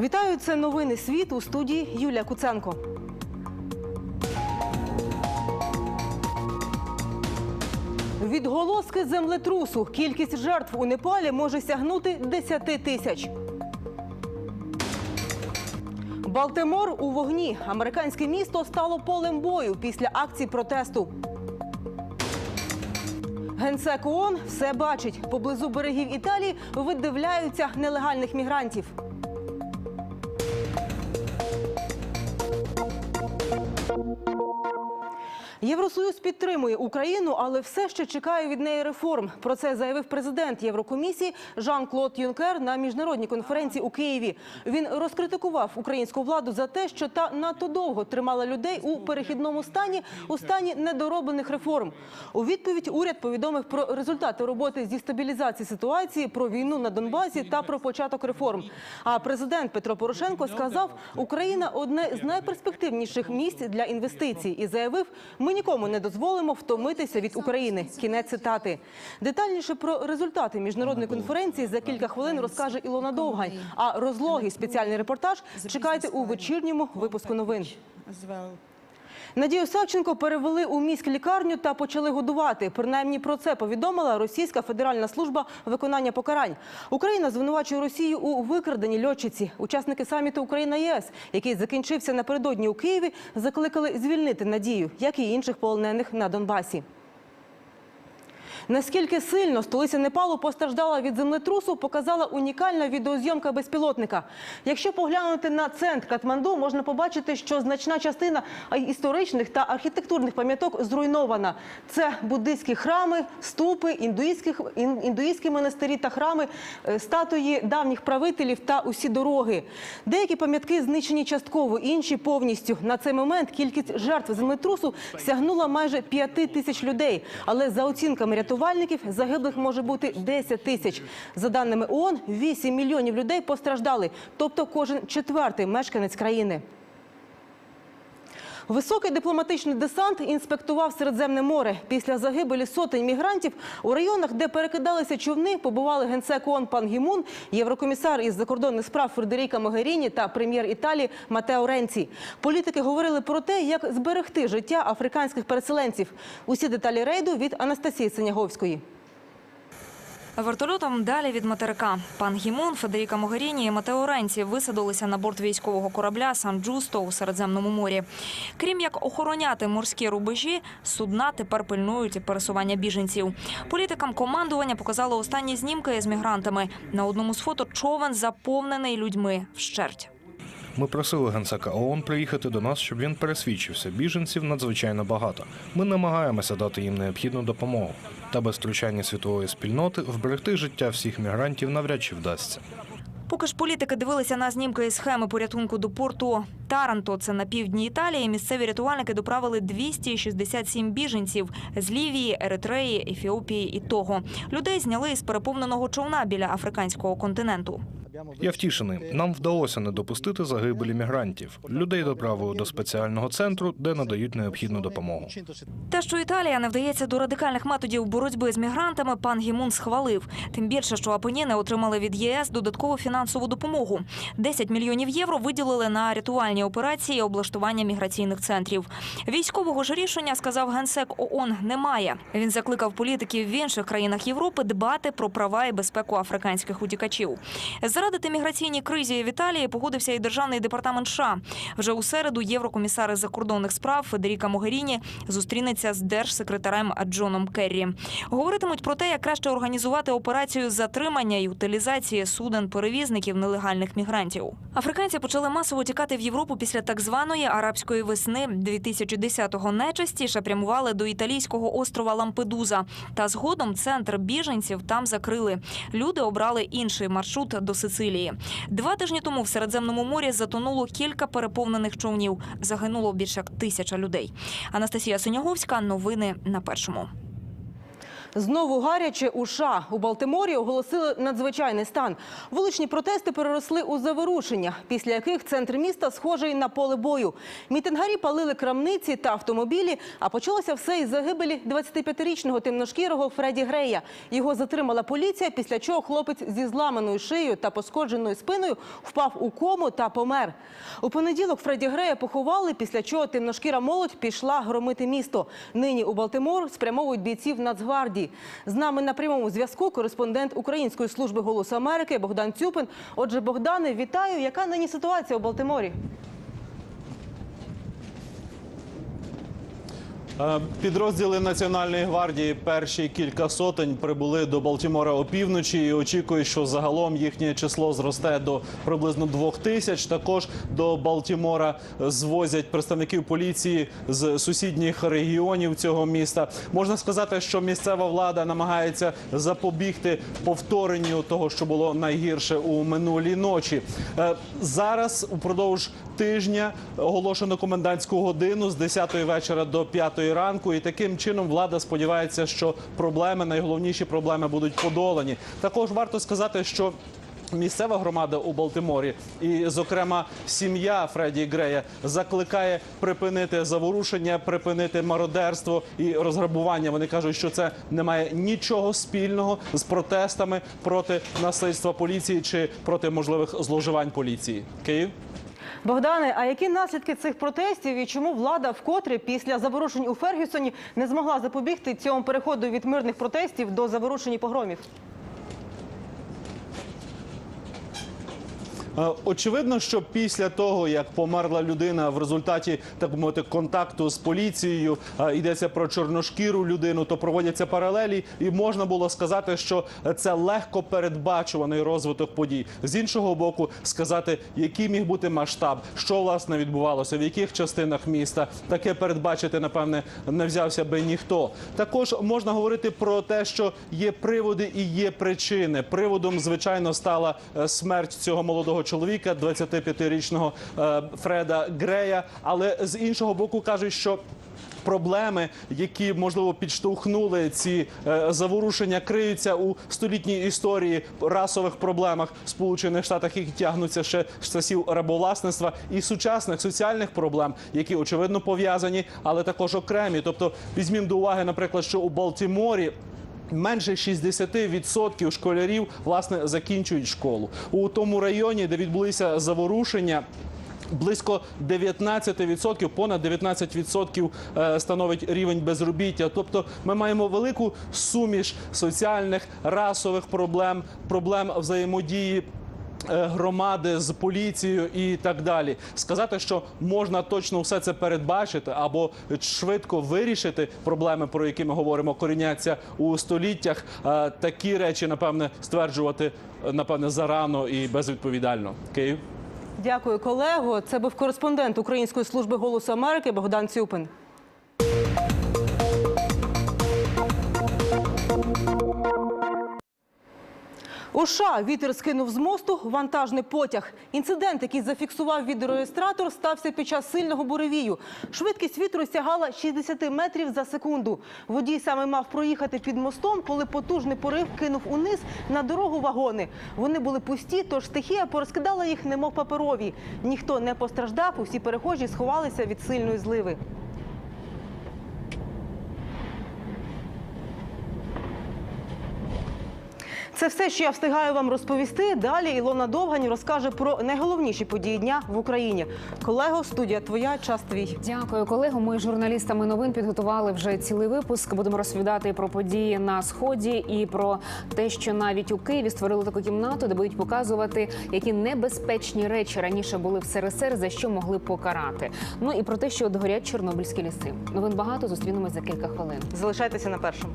Вітаю, це новини світ у студії Юлія Куценко. Відголоски землетрусу. Кількість жертв у Непалі може сягнути 10 тисяч. Балтимор у вогні. Американське місто стало полем бою після акцій протесту. Генсек ООН все бачить. Поблизу берегів Італії видивляються нелегальних мігрантів. Євросоюз підтримує Україну, але все ще чекає від неї реформ. Про це заявив президент Єврокомісії Жан-Клод Юнкер на міжнародній конференції у Києві. Він розкритикував українську владу за те, що та надто довго тримала людей у перехідному стані у стані недороблених реформ. У відповідь уряд повідомив про результати роботи зі стабілізації ситуації, про війну на Донбасі та про початок реформ. А президент Петро Порошенко сказав, Україна одне з найперспективніших місць для інвестицій і заявив, ми нікому не дозволимо втомитися від України. Кінець цитати. Детальніше про результати міжнародної конференції за кілька хвилин розкаже Ілона Довгань. А розлогий спеціальний репортаж чекайте у вечірньому випуску новин. Надію Савченко перевели у міськ лікарню та почали годувати. Принаймні про це повідомила Російська Федеральна служба виконання покарань. Україна звинувачує Росію у викраденні льотчиці. Учасники саміту Україна ЄС, який закінчився напередодні у Києві, закликали звільнити Надію, як і інших полонених на Донбасі. Наскільки сильно столиця Непалу постраждала від землетрусу, показала унікальна відеозйомка безпілотника. Якщо поглянути на центр Катманду, можна побачити, що значна частина історичних та архітектурних пам'яток зруйнована. Це буддистські храми, ступи, індуїстських, ін- індуїстські монастирі та храми, е, статуї давніх правителів та усі дороги. Деякі пам'ятки знищені частково, інші повністю. На цей момент кількість жертв землетрусу сягнула майже 5 тисяч людей. Але за оцінками рятувальників, загиблих може бути 10 тисяч. За даними ООН, 8 мільйонів людей постраждали, тобто кожен четвертий мешканець країни. Високий дипломатичний десант інспектував Середземне море. Після загибелі сотень мігрантів у районах, де перекидалися човни, побували генсек ООН пан Гімун, єврокомісар із закордонних справ Фредеріка Могеріні та прем'єр Італії Матео Ренці. Політики говорили про те, як зберегти життя африканських переселенців. Усі деталі рейду від Анастасії Синяговської. Вертольотом далі від материка. Пан Гімон, Федеріка Могеріні і Матео Ренці висадилися на борт військового корабля Сан Джусто у Середземному морі. Крім як охороняти морські рубежі, судна тепер пильнують пересування біженців. Політикам командування показали останні знімки з мігрантами. На одному з фото човен заповнений людьми вщерть. Ми просили генсека ООН приїхати до нас, щоб він пересвідчився. Біженців надзвичайно багато. Ми намагаємося дати їм необхідну допомогу. Та без втручання світової спільноти вберегти життя всіх мігрантів навряд чи вдасться. Поки ж політики дивилися на знімки і схеми порятунку до порту Таранто, це на півдні Італії. Місцеві рятувальники доправили 267 біженців з Лівії, Еритреї, Ефіопії і Того. Людей зняли із переповненого човна біля африканського континенту. Я втішений. Нам вдалося не допустити загибелі мігрантів. Людей доправили до спеціального центру, де надають необхідну допомогу. Те, що Італія не вдається до радикальних методів боротьби з мігрантами, пан Гімун схвалив. Тим більше, що Апеніни отримали від ЄС додаткову фінансову допомогу. 10 мільйонів євро виділили на рятувальні операції і облаштування міграційних центрів. Військового ж рішення, сказав генсек ООН, немає. Він закликав політиків в інших країнах Європи дбати про права і безпеку африканських утікачів. Зарадити міграційній кризі в Італії погодився і державний департамент США. Вже у середу єврокомісар закордонних справ Федеріка Могеріні зустрінеться з держсекретарем Джоном Керрі. Говоритимуть про те, як краще організувати операцію затримання і утилізації суден перевізників нелегальних мігрантів. Африканці почали масово тікати в Європу після так званої арабської весни 2010-го. Найчастіше прямували до італійського острова Лампедуза. Та згодом центр біженців там закрили. Люди обрали інший маршрут до Сицилії. Два тижні тому в Середземному морі затонуло кілька переповнених човнів. Загинуло більше як тисяча людей. Анастасія Синяговська. Новини на першому. Знову гаряче у США. У Балтиморі оголосили надзвичайний стан. Вуличні протести переросли у заворушення, після яких центр міста схожий на поле бою. Мітингарі палили крамниці та автомобілі, а почалося все із загибелі 25-річного темношкірого Фредді Грея. Його затримала поліція, після чого хлопець зі зламаною шиєю та пошкодженою спиною впав у кому та помер. У понеділок Фредді Грея поховали, після чого темношкіра молодь пішла громити місто. Нині у Балтимор спрямовують бійців Нацгвардії. З нами на прямому зв'язку кореспондент Української служби «Голосу Америки» Богдан Цюпин. Отже, Богдане, вітаю. Яка нині ситуація у Балтиморі? Підрозділи Національної гвардії перші кілька сотень прибули до Балтімора опівночі і очікують, що загалом їхнє число зросте до приблизно двох тисяч. Також до Балтімора звозять представників поліції з сусідніх регіонів цього міста. Можна сказати, що місцева влада намагається запобігти повторенню того, що було найгірше у минулі ночі. Е, Зараз упродовж тижня оголошено комендантську годину з 10 вечора до 5 ранку. І таким чином влада сподівається, що проблеми, найголовніші проблеми будуть подолані. Також варто сказати, що Місцева громада у Балтиморі, і, зокрема, сім'я Фредді Грея закликає припинити заворушення, припинити мародерство і розграбування. Вони кажуть, що це не має нічого спільного з протестами проти насильства поліції чи проти можливих зловживань поліції. Київ. Богдане, а які наслідки цих протестів і чому влада вкотре після заворушень у Фергюсоні не змогла запобігти цьому переходу від мирних протестів до заворушень і погромів? Очевидно, що після того, як померла людина в результаті так би мовити контакту з поліцією, е, йдеться про чорношкіру людину, то проводяться паралелі, і можна було сказати, що це легко передбачуваний розвиток подій. З іншого боку, сказати, який міг бути масштаб, що власне відбувалося, в яких частинах міста, таке передбачити, напевне, не взявся би ніхто. Також можна говорити про те, що є приводи і є причини. Приводом, звичайно, стала е, смерть цього молодого чоловіка, 25-річного е, Фреда Грея. Але з іншого боку кажуть, що Проблеми, які можливо підштовхнули ці е, заворушення, криються у столітній історії расових проблемах Сполучених Штатах, які тягнуться ще з часів рабовласництва і сучасних соціальних проблем, які очевидно пов'язані, але також окремі. Тобто, візьмімо до уваги, наприклад, що у Балтіморі. Менше 60% школярів власне закінчують школу у тому районі, де відбулися заворушення. Близько 19%, понад 19% е, становить рівень безробіття. Тобто ми маємо велику суміш соціальних, расових проблем, проблем взаємодії. Е, Громади з поліцією і так далі, сказати, що можна точно все це передбачити або швидко вирішити проблеми, про які ми говоримо, коріняться у століттях. е, Такі речі, напевне, стверджувати е, напевне зарано і безвідповідально. Київ. Дякую, колего. Це був кореспондент Української служби «Голосу Америки» Богдан Цюпин. У США вітер скинув з мосту вантажний потяг. Інцидент, який зафіксував відеореєстратор, стався під час сильного буревію. Швидкість вітру сягала 60 метрів за секунду. Водій саме мав проїхати під мостом, коли потужний порив кинув униз на дорогу вагони. Вони були пусті, тож стихія порозкидала їх, немов паперові. Ніхто не постраждав, усі перехожі сховалися від сильної зливи. Це все, що я встигаю вам розповісти. Далі Ілона Довгань розкаже про найголовніші події дня в Україні. Колего, студія твоя, час твій. Дякую, колего. Ми журналістами новин підготували вже цілий випуск. Будемо розповідати про події на сході і про те, що навіть у Києві створили таку кімнату, де будуть показувати, які небезпечні речі раніше були в СРСР, за що могли покарати. Ну і про те, що от горять чорнобильські ліси. Новин багато зустрінемось за кілька хвилин. Залишайтеся на першому.